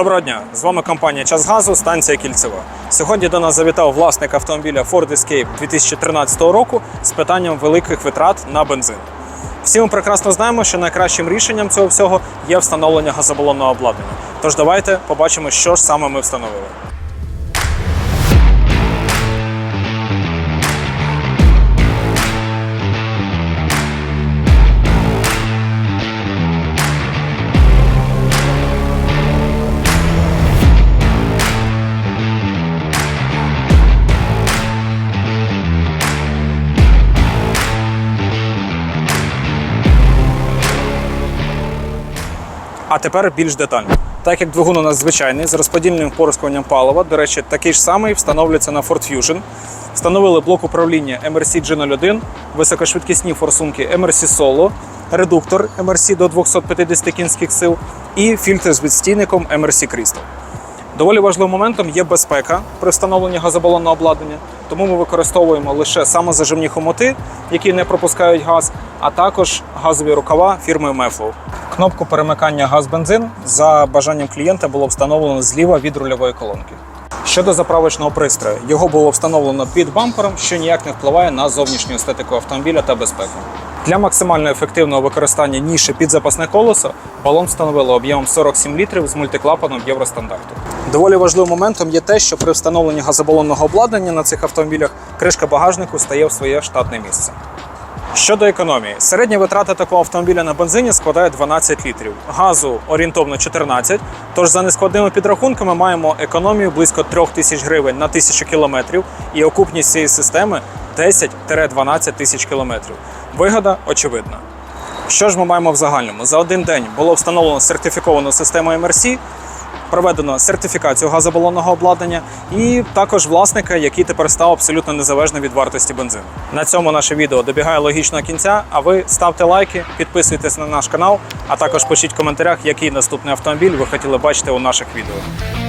Доброго дня! З вами компанія Час Газу, станція Кільцева. Сьогодні до нас завітав власник автомобіля Ford Escape 2013 року з питанням великих витрат на бензин. Всі ми прекрасно знаємо, що найкращим рішенням цього всього є встановлення газобалонного обладнання. Тож давайте побачимо, що ж саме ми встановили. А тепер більш детально. Так як двигун у нас звичайний з розподільним порискуванням палива, до речі, такий ж самий встановлюється на Ford Fusion. Встановили блок управління MRC G01, високошвидкісні форсунки MRC Solo, редуктор MRC до 250 кінських сил і фільтр з відстійником MRC Crystal. Доволі важливим моментом є безпека при встановленні газобалонного обладнання, тому ми використовуємо лише самозажимні хомути, які не пропускають газ, а також газові рукава фірми Meflow. Кнопку перемикання газ-бензин за бажанням клієнта було встановлено зліва від рульової колонки. Щодо заправочного пристрою, його було встановлено під бампером, що ніяк не впливає на зовнішню естетику автомобіля та безпеку. Для максимально ефективного використання ніші під запасне колесо балон встановили об'ємом 47 літрів з мультиклапаном євростандарту. Доволі важливим моментом є те, що при встановленні газобалонного обладнання на цих автомобілях кришка багажнику стає в своє штатне місце. Щодо економії, середня витрата такого автомобіля на бензині складає 12 літрів, газу орієнтовно 14. Тож за нескладними підрахунками маємо економію близько 3 тисяч гривень на тисячу кілометрів і окупність цієї системи 10-12 тисяч кілометрів. Вигода очевидна. Що ж ми маємо в загальному? За один день було встановлено сертифіковану систему MRC, проведено сертифікацію газобалонного обладнання і також власника, який тепер став абсолютно незалежним від вартості бензину. На цьому наше відео добігає логічного кінця. А ви ставте лайки, підписуйтесь на наш канал, а також пишіть в коментарях, який наступний автомобіль ви хотіли бачити у наших відео.